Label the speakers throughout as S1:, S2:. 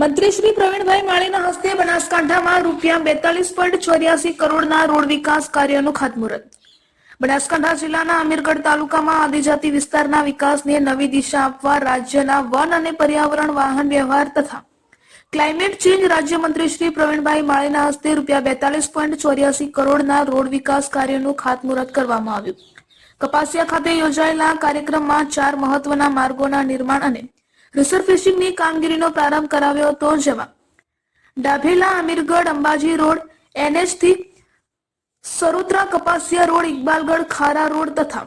S1: મંત્રી શ્રી પ્રવીણભાઈ માળીના હસ્તે બનાસકાંઠામાં રૂપિયા બેતાલીસ પોઈન્ટ ચોર્યાસી કરોડના રોડ વિકાસ કાર્યનું ખાતમુહૂર્ત. બનાસકાંઠા જિલ્લાના અમીરગઢ તાલુકામાં આદિજાતિ વિસ્તારના વિકાસને નવી દિશા આપવા રાજ્યના વન અને પર્યાવરણ વાહન વ્યવહાર તથા ક્લાઇમેટ ચેન્જ રાજ્યમંત્રી શ્રી પ્રવીણભાઈ માળીના હસ્તે રૂપિયા બેતાલીસ પોઈન્ટ ચોર્યાસી કરોડના રોડ વિકાસ કાર્યનું ખાતમુહૂર્ત કરવામાં આવ્યું. કપાસિયા ખાતે યોજાયેલા કાર્યક્રમમાં ચાર મહત્વના માર્ગોના નિર્માણ અને રિસર્ફેસિંગની કામગીરીનો પ્રારંભ કરાવ્યો હતો. જેમાં ડાભેલા અમીરગઢ અંબાજી રોડ એનએચથી સરોત્રા કપાસિયા રોડ, ઇકબાલગઢ ખારા રોડ તથા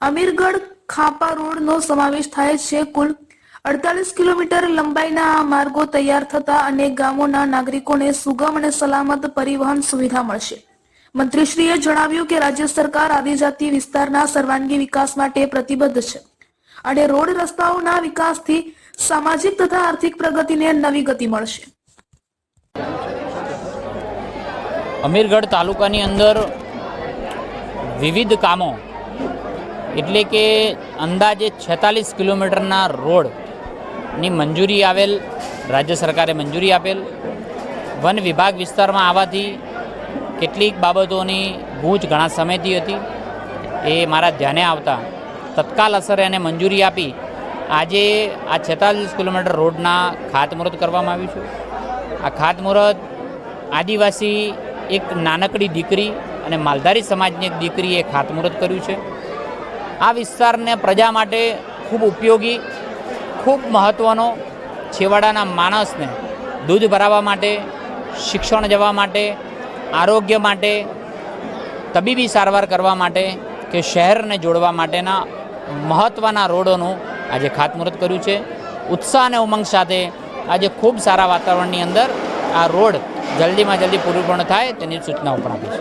S1: અમીરગઢ ખાપા રોડનો સમાવેશ થાય છે. કુલ અડતાલીસ કિલોમીટર લંબાઈના આ માર્ગો તૈયાર થતા અનેક ગામોના નાગરિકોને સુગમ અને સલામત પરિવહન સુવિધા મળશે. મંત્રીશ્રીએ જણાવ્યું કે રાજ્ય સરકાર આદિજાતિ વિસ્તારના સર્વાંગી વિકાસ માટે પ્રતિબદ્ધ છે. અને રોડ રસ્તાઓના વિકાસથી સામાજિક તથા આર્થિક પ્રગતિને નવી ગતિ મળશે.
S2: અમીરગઢ તાલુકાની અંદર વિવિધ કામો, એટલે કે અંદાજે છેતાલીસ કિલોમીટરના રોડની મંજૂરી આવેલ, રાજ્ય સરકારે મંજૂરી આપેલ. વન વિભાગ વિસ્તારમાં આવવાથી કેટલીક બાબતોની ગૂંચ ઘણા સમયથી હતી. એ મારા ધ્યાને આવતા તત્કાલ અસરે એને મંજૂરી આપી આજે આ છેતાલીસ કિલોમીટર રોડના ખાતમુહૂર્ત કરવામાં આવ્યું છે. આ ખાતમુહૂર્ત આદિવાસી એક નાનકડી દીકરી અને માલધારી સમાજની એક દીકરીએ ખાતમુહૂર્ત કર્યું છે. આ વિસ્તારને પ્રજા માટે ખૂબ ઉપયોગી, ખૂબ મહત્ત્વનો છેવાડાના માણસને દૂધ ભરાવવા માટે, શિક્ષણ જવા માટે, આરોગ્ય માટે, તબીબી સારવાર કરવા માટે કે શહેરને જોડવા માટેના મહત્ત્વના રોડોનું આજે ખાતમુહૂર્ત કર્યું છે. ઉત્સાહ અને ઉમંગ સાથે આજે ખૂબ સારા વાતાવરણની અંદર આ રોડ જલ્દીમાં જલ્દી પૂરું પૂર્ણ થાય તેની સૂચનાઓ પણ આપી છે.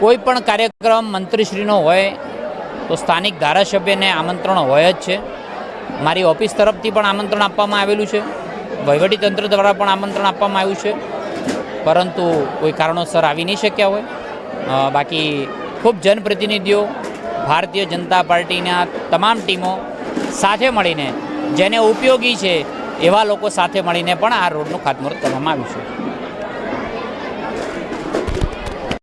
S2: કોઈ પણ કાર્યક્રમ મંત્રીશ્રીનો હોય તો સ્થાનિક ધારાસભ્યને આમંત્રણ હોય જ છે. મારી ઓફિસ તરફથી પણ આમંત્રણ આપવામાં આવેલું છે. વહીવટીતંત્ર દ્વારા પણ આમંત્રણ આપવામાં આવ્યું છે. પરંતુ કોઈ કારણોસર આવી નહીં શક્યા હોય. બાકી ખૂબ જનપ્રતિનિધિઓ, ભારતીય જનતા પાર્ટીના તમામ ટીમો સાથે મળીને, જેને ઉપયોગી છે એવા લોકો સાથે મળીને પણ આ રોડનું ખાતમુહૂર્ત કરવામાં આવ્યું છે.